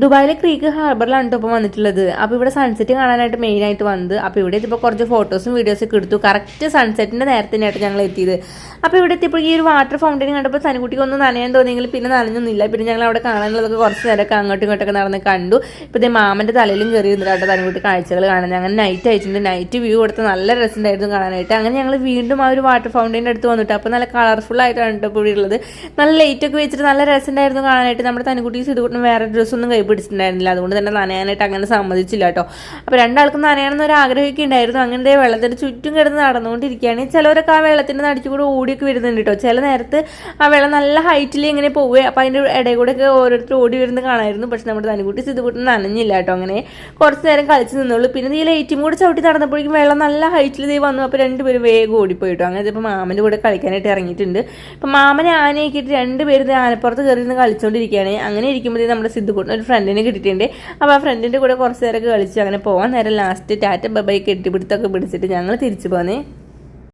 ദുബായിലെ ക്രീക്ക് ഹാർബറിലാണ് കേട്ടോ വന്നിട്ടുള്ളത്. അപ്പോൾ ഇവിടെ സൺസെറ്റ് കാണാനായിട്ട് മെയിനായിട്ട് വന്നത്. അപ്പോൾ ഇവിടെ എത്തിയപ്പോൾ കുറച്ച് ഫോട്ടോസും വീഡിയോസും ഒക്കെ എടുത്തു. കറക്റ്റ് സൺസെറ്റിന്റെ നേരത്തെ തന്നെയായിട്ട് ഞങ്ങൾ എത്തിയത്. അപ്പോൾ ഇവിടെ എത്തിയപ്പോൾ ഈ ഒരു വാട്ടർ ഫൗണ്ടൈൻ കണ്ടപ്പോൾ തനിക്കുട്ടിക്ക് ഒന്നും നനയാൻ തോന്നിയെങ്കിൽ പിന്നെ നനഞ്ഞൊന്നുമില്ല. പിന്നെ ഞങ്ങൾ അവിടെ കാണാനുള്ളതൊക്കെ കുറച്ച് നേരമൊക്കെ അങ്ങോട്ടും ഇങ്ങോട്ടൊക്കെ നടന്ന് കണ്ടു. ഇപ്പോൾ ഇതേ മാമന്റെ തലയിലും കയറി കേട്ടോ തനിക്കുട്ടി കാഴ്ചകൾ കാണാൻ. അങ്ങനെ നൈറ്റ് അയച്ചിട്ടുണ്ട് നൈറ്റ് വ്യൂ കൊടുത്ത് നല്ല രസമുണ്ടായിരുന്നു കാണാനായിട്ട്. അങ്ങനെ ഞങ്ങൾ വീണ്ടും ആ ഒരു വാട്ടർ ഫൗണ്ടൈന്റെ അടുത്ത് വന്നിട്ട്. അപ്പോൾ നല്ല കളർഫുൾ ആയിട്ടാണ് ഇപ്പോൾ ഇവിടെ ഉള്ളത്. നല്ല ലൈറ്റൊക്കെ വെച്ചിട്ട് നല്ല രസമുണ്ടായിരുന്നു കാണാനായിട്ട്. നമ്മുടെ തനിക്കുട്ടി സിതുകൂട്ടിന് വേറെ ഡ്രസ്സൊന്നും കൈ പിടിച്ചിട്ടുണ്ടായിരുന്നില്ല. അതുകൊണ്ട് തന്നെ നനയാനായിട്ട് അങ്ങനെ സമ്മതിച്ചില്ല കേട്ടോ. അപ്പോൾ രണ്ടാൾക്കും നനയണമെന്ന് ഒരു ആഗ്രഹമൊക്കെ ഉണ്ടായിരുന്നു അങ്ങനത്തെ വെള്ളത്തിന് ചുറ്റും കിടന്ന് നടന്നുകൊണ്ടിരിക്കുകയാണ്. ചിലവരൊക്കെ ആ വെള്ളത്തിന്റെ നടിച്ചു കൂടെ ഓടിയൊക്കെ വരുന്നുണ്ട് കേട്ടോ. ചില നേരത്ത് ആ വെള്ളം നല്ല ഹൈറ്റിൽ ഇങ്ങനെ പോവുക അപ്പോൾ അതിന്റെ ഇടയിൽ കൂടെ ഒക്കെ ഓരോരുത്തർ ഓടി വരുന്ന കാണായിരുന്നു. പക്ഷെ നമ്മുടെ തനിക്കുട്ടി സിതുകൂട്ടി നനഞ്ഞില്ല കേട്ടോ അങ്ങനെ. കുറച്ച് നേരം കളിച്ച് നിന്നുള്ളൂ പിന്നെ ഈ ലൈറ്റും കൂടെ ചവിട്ടി നടന്നപ്പോഴേക്കും വെള്ളം നല്ല ഹൈറ്റിൽ ദേ വന്നു. അപ്പോൾ രണ്ടുപേരും വേഗം ഓടിപ്പോയി കേട്ടോ. അങ്ങനെ ഇപ്പോൾ മാമന്റെ കൂടെ കളിക്കാനായിട്ട് ഇറങ്ങിയിട്ടുണ്ട്. അപ്പം മാമനെ ആനയാക്കിയിട്ട് രണ്ടുപേരും ആനപ്പുറത്ത് കയറി നിന്ന് കളിച്ചുകൊണ്ടിരിക്കുകയാണ് അങ്ങനെ ഇരിക്കുമ്പോഴേ നമ്മുടെ സിദ്ധുക്കൂട്ടിന് ഒരു ഫ്രണ്ടിനെ കിട്ടിയിട്ടുണ്ട്. അപ്പോൾ ആ ഫ്രണ്ടിന്റെ കൂടെ കുറച്ച് നേരമൊക്കെ കളിച്ചു അങ്ങനെ പോകാൻ നേരം ലാസ്റ്റ് ടാറ്റ ബബൈ കെട്ടിപ്പിടുത്തൊക്കെ പിടിച്ചിട്ട് ഞങ്ങൾ തിരിച്ചു പോന്നേ.